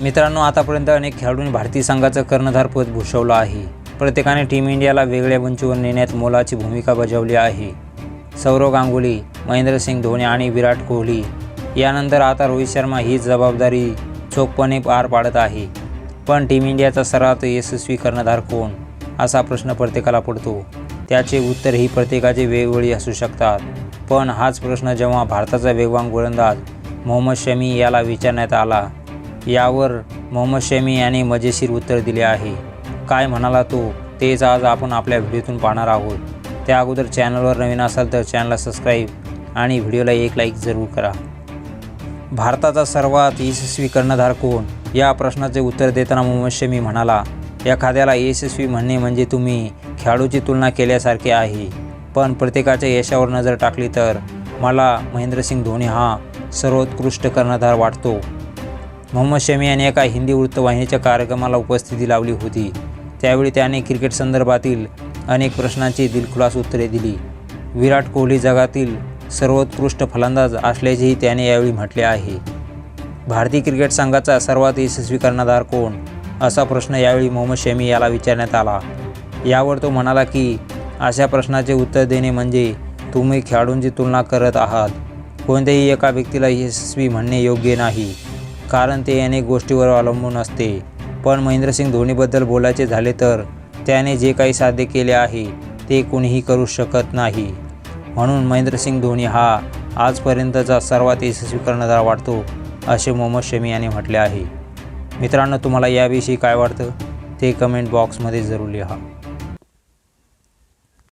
मित्रांनो आतापर्यंत अनेक खेळाडूंनी भारतीय संघाचं कर्णधारपद भूषवलं आहे. प्रत्येकाने टीम इंडियाला वेगळ्या उंचीवर नेण्यात मोलाची भूमिका बजावली आहे. सौरव गांगुली महेंद्रसिंग धोनी आणि विराट कोहली. यानंतर आता रोहित शर्मा ही जबाबदारी चोखपणे पार पाडत आहे. पण टीम इंडियाचा सर्वात यशस्वी कर्णधार कोण? असा प्रश्न प्रत्येकाला पडतो. त्याचे उत्तरही प्रत्येकाचे वेगवेगळी असू शकतात. पण हाच प्रश्न जेव्हा भारताचा वेगवान गोलंदाज मोहम्मद शमी याला विचारण्यात आला यावर मोहम्मद शमी याने मजेशीर उत्तर दिले आहे. काय म्हणाला तो? तेच आज आपण आपल्या व्हिडिओतून पाहणार आहोत. त्या अगोदर चॅनलवर नवीन असाल तर चॅनलला सबस्क्राईब आणि व्हिडिओला एक लाईक जरूर करा. भारताचा सर्वात यशस्वी कर्णधार कोण? या प्रश्नाचे उत्तर देताना मोहम्मद शमी म्हणाला एखाद्याला यशस्वी म्हणणे म्हणजे तुम्ही खेळाडूची तुलना केल्यासारखे आहे. पण प्रत्येकाच्या यशावर नजर टाकली तर मला महेंद्रसिंग धोनी हा सर्वोत्कृष्ट कर्णधार वाटतो. मोहम्मद शमी यांनी एका हिंदी वृत्तवाहिनीच्या कार्यक्रमाला उपस्थिती लावली होती. त्यावेळी त्याने क्रिकेट संदर्भातील अनेक प्रश्नांची दिलखुलास उत्तरे दिली. विराट कोहली जगातील सर्वोत्कृष्ट फलंदाज असल्याचेही त्याने यावेळी म्हटले आहे. भारतीय क्रिकेट संघाचा सर्वात यशस्वी कर्णधार कोण? असा प्रश्न यावेळी मोहम्मद शमी याला विचारण्यात आला. यावर तो म्हणाला की अशा प्रश्नाचे उत्तर देणे म्हणजे तुम्ही खेळाडूंची तुलना करत आहात. कोणत्याही एका व्यक्तीला यशस्वी म्हणणे योग्य नाही. कारण ते अनेक गोष्टीवर अवलंबून असते. पण महेंद्रसिंग धोनीबद्दल बोलायचे झाले तर त्याने जे काही साध्य केले आहे ते कोणीही करू शकत नाही. म्हणून महेंद्रसिंग धोनी हा आजपर्यंतचा सर्वात यशस्वी कर्णधार वाटतो असे मोहम्मद शमी याने म्हटले आहे. मित्रांनो तुम्हाला याविषयी काय वाटतं? ते कमेंट बॉक्समध्ये जरूर लिहा.